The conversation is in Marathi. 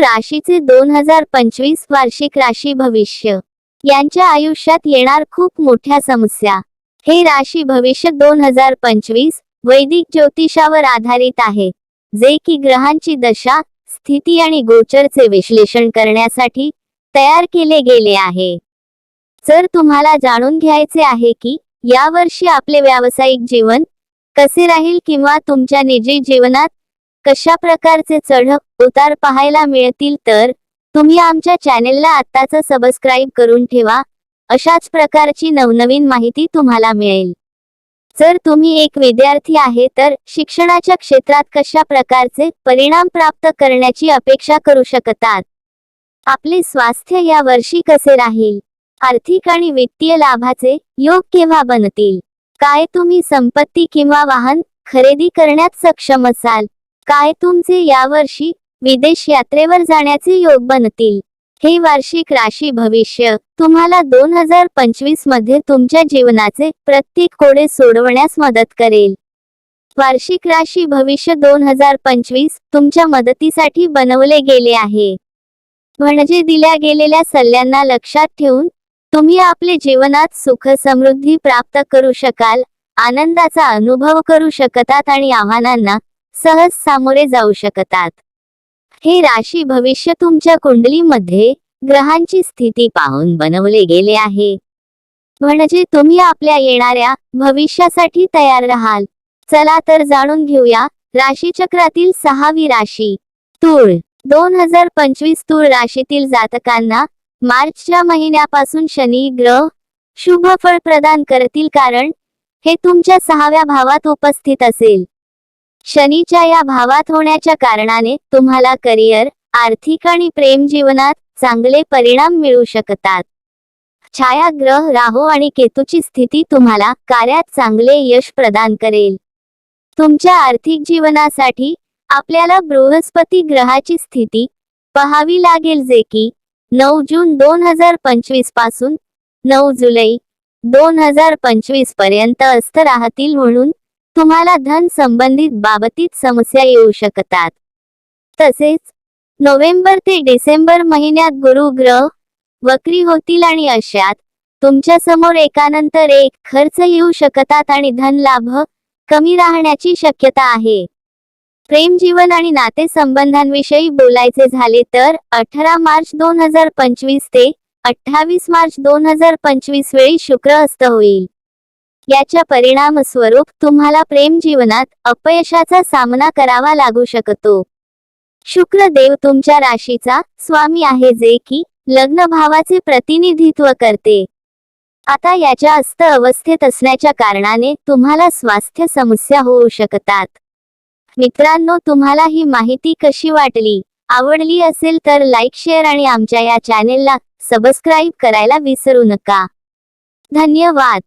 राशीचे दोन हजार पंचवीस वार्षिक राशी भविष्य. यांच्या आयुष्यात येणार खूप मोठ्या समस्या. हे राशी भविष्य दोन हजार पंचवीस वैदिक ज्योतिषावर आधारित आहे जे की ग्रहांची दशा स्थिती आणि गोचरचे विश्लेषण करण्यासाठी तयार केले गेले आहे. जर तुम्हाला जाणून घ्यायचे आहे की यावर्षी आपले व्यावसायिक जीवन कसे राहील किंवा तुमच्या निजी जीवनात कशा प्रकारचे चढक उतार पाहायला मिळतील तर तुम्ही आमच्या चॅनेलला आत्ताच सबस्क्राईब करून ठेवा. अशाच प्रकारची नवनवीन माहिती तुम्हाला मिळेल. जर तुम्ही एक विद्यार्थी आहे तर शिक्षणाच्या क्षेत्रात कशा प्रकारचे परिणाम प्राप्त करण्याची अपेक्षा करू शकतात? आपले स्वास्थ्य या वर्षी कसे राहील? आर्थिक आणि वित्तीय लाभाचे योग केव्हा बनतील? काय तुम्ही संपत्ती किंवा वाहन खरेदी करण्यात सक्षम असाल? काय तुमचे यावर्षी विदेश यात्रेवर जाण्याचे योग बनतील? हे वार्षिक राशी भविष्य. तुम्हाला दोन हजार पंचवीसमध्ये तुमच्या जीवनाचे प्रत्येक कोडे सोडवण्यास मदत करेल. वार्षिक राशी भविष्य दोन हजार पंचवीस तुमच्या मदतीसाठी बनवले गेले आहे. म्हणजे दिल्या गेलेल्या सल्ल्यांना लक्षात ठेवून तुम्ही आपले जीवनात सुख समृद्धी प्राप्त करू शकाल आनंदाचा अनुभव करू शकतात आणि आव्हानांना सहज सामोरे जाऊ शकतात. हे राशी भविष्य तुमच्या कुंडलीमध्ये ग्रहांची स्थिती पाहून बनवले गेले आहे. म्हणजे तुम्ही आपल्या येणाऱ्या भविष्यासाठी तयार राहाल. चला तर जाणून घेऊया राशीचक्रातील सहावी राशी. तूळ. दोन हजार पंचवीस तूळ राशीतील जातकांना मार्चच्या महिन्यापासून शनी ग्रह शुभ फळ प्रदान करतील कारण हे तुमच्या सहाव्या भावात उपस्थित असेल. शनीच्या या भावात होण्याच्या कारणाने तुम्हाला करिअर आर्थिक आणि प्रेम जीवनात चांगले परिणाम मिळू शकतात. छायाग्रह राहू आणि केतूची स्थिती तुम्हाला कार्यात चांगले यश प्रदान करेल. तुमच्या आर्थिक जीवनासाठी आपल्याला बृहस्पती ग्रहाची स्थिती पहावी लागेल जे की नऊ जून दोन हजार पंचवीसपासून नऊ जुलै दोन हजार पंचवीसपर्यंत अस्थ राहतील म्हणून तुम्हाला धन संबंधित बाबतीत समस्या येऊ शकतात. तसेच नोव्हेंबर ते डिसेंबर महिन्यात गुरु ग्रह वक्री होतील आणि अशात तुमच्यासमोर एकानंतर एक खर्च येऊ शकतात आणि धन लाभ कमी राहण्याची शक्यता आहे. प्रेम जीवन आणि नाते संबंधांविषयी बोलायचे झाले तर अठरा मार्च दोन हजार पंचवीस ते अठ्ठावीस मार्च दोन हजार पंचवीस वेळी शुक्र अस्त होईल. याच्या परिणामस्वरूप तुम्हाला प्रेम जीवनात अपयशाचा सामना करावा लागू शकतो. शुक्र देव तुमच्या राशीचा स्वामी आहे जे की लग्न भावाचे प्रतिनिधित्व करते. आता याच्या अस्त अवस्थेत असण्याच्या कारणाने तुम्हाला स्वास्थ्य समस्या होऊ शकतात. मित्रांनो तुम्हाला ही माहिती कशी वाटली? आवडली असेल तर लाईक शेअर आणि आमच्या या चॅनेलला सबस्क्राईब करायला विसरू नका. धन्यवाद.